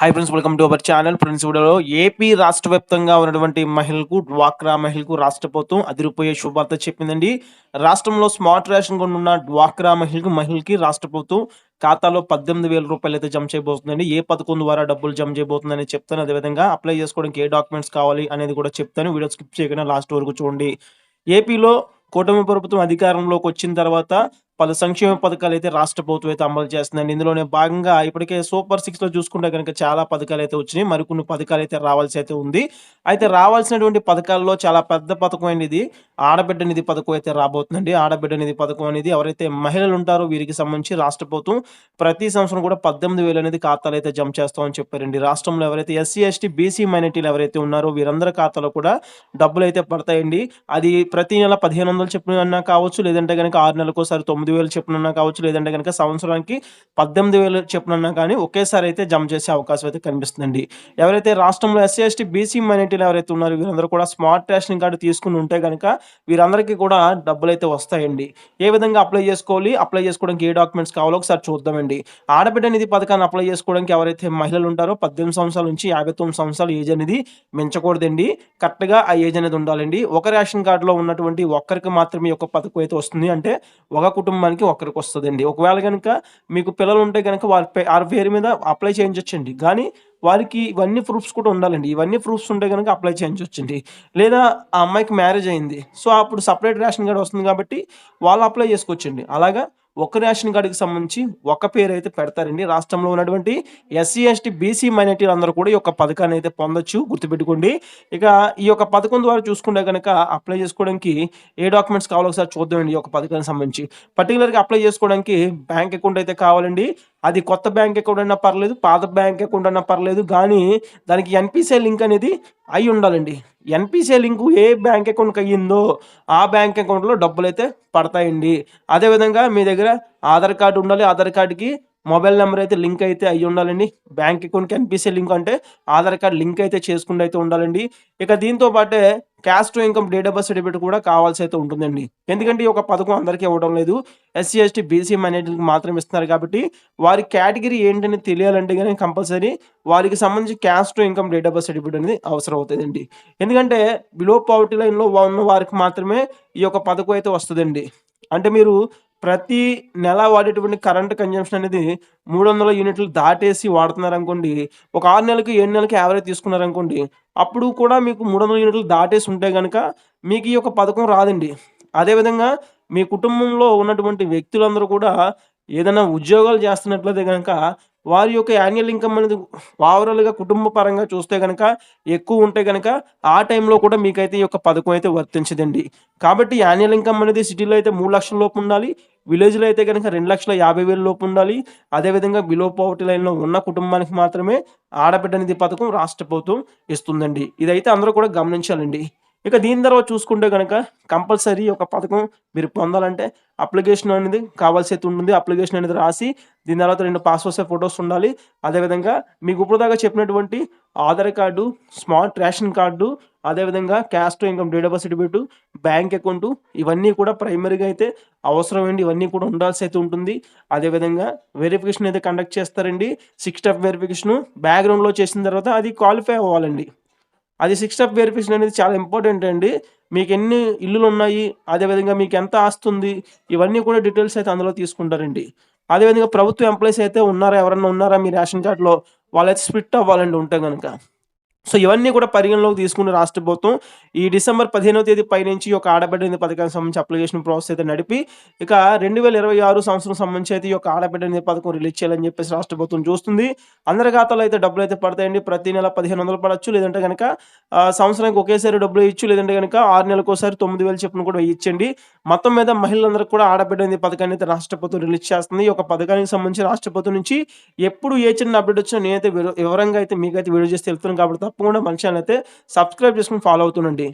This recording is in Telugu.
Hi friends welcome to our channel friends వీడియోలో ఏపీ రాష్ట్ర వ్యాప్తంగా ఉన్నటువంటి మహిళలకు డ్వాక్రా మహిళలకు రాష్ట్ర ప్రభుత్వం అదిరిపోయే శుభార్త చెప్పిందండి. రాష్ట్రంలో స్మార్ట్ రేషన్ కార్డు ఉన్న డ్వాక్రా మహిళకు మహిళకి రాష్ట్ర ప్రభుత్వం ఖాతాలో పద్దెనిమిది వేల రూపాయలు అయితే జమ చేయబోతుందండి. ఏ పథకం ద్వారా డబ్బులు జమ చేయబోతుందని చెప్తాను. అదేవిధంగా అప్లై చేసుకోవడానికి ఏ డాక్యుమెంట్స్ కావాలి అనేది కూడా చెప్తాను. వీడియో స్కిప్ చేయకుండా లాస్ట్ వరకు చూడండి. ఏపీలో కూటమి ప్రభుత్వం అధికారంలోకి వచ్చిన తర్వాత పలు సంక్షేమ పథకాలు అయితే రాష్ట్ర ప్రభుత్వం అయితే అమలు చేస్తుందండి. ఇందులోనే భాగంగా ఇప్పటికే సూపర్ సిక్స్లో చూసుకుంటే కనుక చాలా పథకాలు అయితే వచ్చినాయి. మరికొన్ని పథకాలు అయితే రావాల్సి అయితే ఉంది. అయితే రావాల్సినటువంటి పథకాల్లో చాలా పెద్ద పథకం అనేది ఇది. ఆడబిడ్డ నిధి పథకం అయితే రాబోతుందండి. ఆడబిడ్డ నిధి పథకం అనేది ఎవరైతే మహిళలు ఉంటారో వీరికి సంబంధించి రాష్ట్ర ప్రభుత్వం ప్రతి సంవత్సరం కూడా పద్దెనిమిది వేలు అనేది ఖాతాలు అయితే జమ చేస్తామని చెప్పారండి. రాష్ట్రంలో ఎవరైతే ఎస్సీ ఎస్టీ బీసీ మైనార్టీలు ఎవరైతే ఉన్నారో వీరందరి ఖాతాలో కూడా డబ్బులు అయితే పడతాయండి. అది ప్రతి నెల పదిహేను వందలు చెప్పిన కావచ్చు లేదంటే కనుక ఆరు నెలలకు తొమ్మిది తొమ్మిది వేలు చెప్పునన్నా కావచ్చు లేదంటే కనుక సంవత్సరానికి పద్దెనిమిది వేలు చెప్పునన్నా కానీ ఒకేసారి అయితే జమ చేసే అవకాశం అయితే కనిపిస్తుందండి. ఎవరైతే రాష్ట్రంలో ఎస్సీ ఎస్టీ బీసీ మైనార్టీలు ఎవరైతే ఉన్నారో వీరందరూ కూడా స్మార్ట్ రేషన్ కార్డు తీసుకుని ఉంటే కనుక వీరందరికీ కూడా డబ్బులు అయితే వస్తాయండి. ఏ విధంగా అప్లై చేసుకోవాలి అప్లై చేసుకోవడానికి ఏ డాక్యుమెంట్స్ కావాలో ఒకసారి చూద్దామండి. ఆడబిడ్డ నిధి పథకాన్ని అప్లై చేసుకోవడానికి ఎవరైతే మహిళలు ఉంటారో పద్దెనిమిది సంవత్సరాల నుంచి యాభై తొమ్మిది సంవత్సరాల ఏజ్ అనేది మించకూడదండి. కరెక్ట్గా ఆ ఏజ్ అనేది ఉండాలండి. ఒక రేషన్ కార్డులో ఉన్నటువంటి ఒక్కరికి మాత్రమే ఒక పథకం అయితే వస్తుంది. అంటే ఒక కుటుంబం కుటుంబానికి ఒకరికి వస్తుందండి. ఒకవేళ కనుక మీకు పిల్లలు ఉంటే కనుక వారి వారి పేరు మీద అప్లై చేయించవచ్చండి కానీ వారికి ఇవన్నీ ప్రూఫ్స్ కూడా ఉండాలండి. ఇవన్నీ ప్రూఫ్స్ ఉంటే కనుక అప్లై చేయించవచ్చండి లేదా ఆ అమ్మాయికి మ్యారేజ్ అయింది. సో అప్పుడు సపరేట్ రేషన్ కార్డ్ వస్తుంది కాబట్టి వాళ్ళు అప్లై చేసుకోవచ్చండి. అలాగా ఒక రేషన్ కార్డుకి సంబంధించి ఒక పేరు అయితే పెడతారండి. రాష్ట్రంలో ఉన్నటువంటి ఎస్సీ ఎస్టీ బీసీ మైనార్టీలు అందరూ కూడా ఈ యొక్క పథకాన్ని అయితే పొందొచ్చు. గుర్తుపెట్టుకోండి. ఇక ఈ యొక్క పథకం ద్వారా చూసుకుంటే కనుక అప్లై చేసుకోవడానికి ఏ డాక్యుమెంట్స్ కావాలో ఒకసారి చూద్దామండి ఈ యొక్క పథకానికి సంబంధించి. పర్టికులర్గా అప్లై చేసుకోవడానికి బ్యాంక్ అకౌంట్ అయితే కావాలండి. అది కొత్త బ్యాంక్ అకౌంట్ అయినా పర్లేదు పాత బ్యాంక్ అకౌంట్ అయినా పర్లేదు కానీ దానికి ఎన్పిసిఐ లింక్ అనేది అయి ఉండాలండి. ఎన్పిసిఐ లింక్ ఏ బ్యాంక్ అకౌంట్కి అయ్యిందో ఆ బ్యాంక్ అకౌంట్లో డబ్బులు అయితే పడతాయండి. అదేవిధంగా మీ దగ్గర ఆధార్ కార్డు ఉండాలి ఆధార్ కార్డుకి మొబైల్ నెంబర్ అయితే లింక్ అయితే అయ్యి ఉండాలండి. బ్యాంక్ అకౌంట్కి ఎన్పిసిఐ లింక్ అంటే ఆధార్ కార్డ్ లింక్ అయితే చేసుకుంటూ అయితే ఉండాలండి. ఇక దీంతో పాటే క్యాస్ట్ ఇన్కమ్ డేట్ సర్టిఫికేట్ కూడా కావాల్సి అయితే ఉంటుందండి. ఎందుకంటే ఈ ఒక పథకం అందరికీ ఇవ్వడం లేదు. ఎస్సీ ఎస్టీ బీసీ మైనార్టీలకు మాత్రం ఇస్తున్నారు కాబట్టి వారి కేటగిరీ ఏంటని తెలియాలంటే కానీ కంపల్సరీ వారికి సంబంధించి క్యాస్ట్ ఇన్కమ్ డేట్ సర్టిఫికేట్ అనేది అవసరం అవుతుందండి. ఎందుకంటే బిలో పావర్టీ లైన్లో ఉన్న వారికి మాత్రమే ఈ యొక్క పథకం అయితే వస్తుందండి. అంటే మీరు ప్రతి నెల వాడేటువంటి కరెంట్ కన్జంప్షన్ అనేది మూడు వందల యూనిట్లు దాటేసి వాడుతున్నారు అనుకోండి ఒక ఆరు నెలలకు ఏడు నెలలకి యావరేజ్ తీసుకున్నారు అనుకోండి అప్పుడు కూడా మీకు మూడు వందల యూనిట్లు దాటేసి ఉంటే కనుక మీకు ఈ యొక్క పథకం రాదండి. అదేవిధంగా మీ కుటుంబంలో ఉన్నటువంటి వ్యక్తులందరూ కూడా ఏదైనా ఉద్యోగాలు చేస్తున్నట్లయితే కనుక వారి యొక్క యాన్యువల్ ఇన్కమ్ అనేది ఓవరాల్గా కుటుంబ పరంగా చూస్తే కనుక ఎక్కువ ఉంటే కనుక ఆ టైంలో కూడా మీకైతే ఈ యొక్క పథకం అయితే వర్తించదండి. కాబట్టి యాన్యువల్ ఇన్కమ్ అనేది సిటీలో అయితే మూడు లక్షల లోపు ఉండాలి విలేజ్లో అయితే కనుక రెండు లక్షల యాభై వేల లోపు ఉండాలి. అదేవిధంగా బిలో పావర్టీ లైన్లో ఉన్న కుటుంబానికి మాత్రమే ఆడబిడ్డ నిధి పథకం రాష్ట్ర ప్రభుత్వం ఇస్తుందండి. ఇదైతే అందరూ కూడా గమనించాలండి. ఇక దీని తర్వాత చూసుకుంటే కనుక కంపల్సరీ ఒక పథకం మీరు పొందాలంటే అప్లికేషన్ అనేది కావాల్సి అయితే ఉంటుంది. అప్లికేషన్ అనేది రాసి దీని తర్వాత రెండు పాస్పోర్ట్స్ ఫొటోస్ ఉండాలి. అదేవిధంగా మీకు ఇప్పుడు దాకా చెప్పినటువంటి Aadhaar card smart ration card అదేవిధంగా caste income date of certificate bank account ఇవన్నీ కూడా ప్రైమరీగా అయితే అవసరమైంది ఇవన్నీ కూడా ఉండాల్సి అయితే ఉంటుంది. అదేవిధంగా వెరిఫికేషన్ అయితే కండక్ట్ చేస్తారండి. సిక్స్ స్టెప్ వెరిఫికేషన్ బ్యాక్గ్రౌండ్లో చేసిన తర్వాత అది క్వాలిఫై అవ్వాలండి. అది సిక్స్ స్టెప్ వెరిఫికేషన్ అనేది చాలా ఇంపార్టెంట్ అండి. మీకు ఎన్ని ఇల్లులు ఉన్నాయి అదేవిధంగా మీకు ఎంత ఆస్తుంది ఇవన్నీ కూడా డీటెయిల్స్ అయితే అందులో తీసుకుంటారండి. అదేవిధంగా ప్రభుత్వ ఎంప్లాయీస్ అయితే ఉన్నారా ఎవరన్నా ఉన్నారా మీ రేషన్ కార్డులో? వాళ్ళైతే స్ప్లిట్ అవ్వాలండి ఉంటే కనుక సో ఇవన్నీ కూడా పరిగణలోకి తీసుకుని రాష్ట్ర ప్రభుత్వం ఈ డిసెంబర్ పదిహేనవ తేదీ పైనుంచి ఒక ఆడబిడ్డ పథకానికి సంబంధించి అప్లికేషన్ ప్రాసెస్ అయితే నడిపి ఇక రెండు వేల ఇరవై ఆరు సంవత్సరం సంబంధించి అయితే ఈ యొక్క ఆడబిడ్డ పథకం రిలీజ్ చేయాలని చెప్పేసి రాష్ట్ర ప్రభుత్వం చూస్తుంది. అందరి ఖాతాలో అయితే డబ్బులు అయితే పడతాయండి. ప్రతి నెల పదిహేను వందలు పడచ్చు. లేదంటే కనుక సంవత్సరానికి ఒకేసారి డబ్బులు ఇచ్చు. లేదంటే కనుక ఆరు నెలలకు ఒకసారి తొమ్మిది వేలు చెప్పిన కూడా ఇచ్చండి. మొత్తం మీద మహిళలందరికీ కూడా ఆడబిడ్డ పథకాన్ని అయితే రాష్ట్ర ప్రభుత్వం రిలీజ్ చేస్తుంది. ఈ యొక్క పథకానికి సంబంధించి రాష్ట్ర ప్రభుత్వం నుంచి ఎప్పుడు ఏ చిన్న అప్డేట్ వచ్చినా నేనైతే వివరంగా అయితే మీకైతే వీడియో చేసి వెళ్తున్నాను కాబట్టి తప్పకుండా మన ఛానల్ అయితే సబ్స్క్రైబ్ చేసుకుని ఫాలో అవుతుండండి.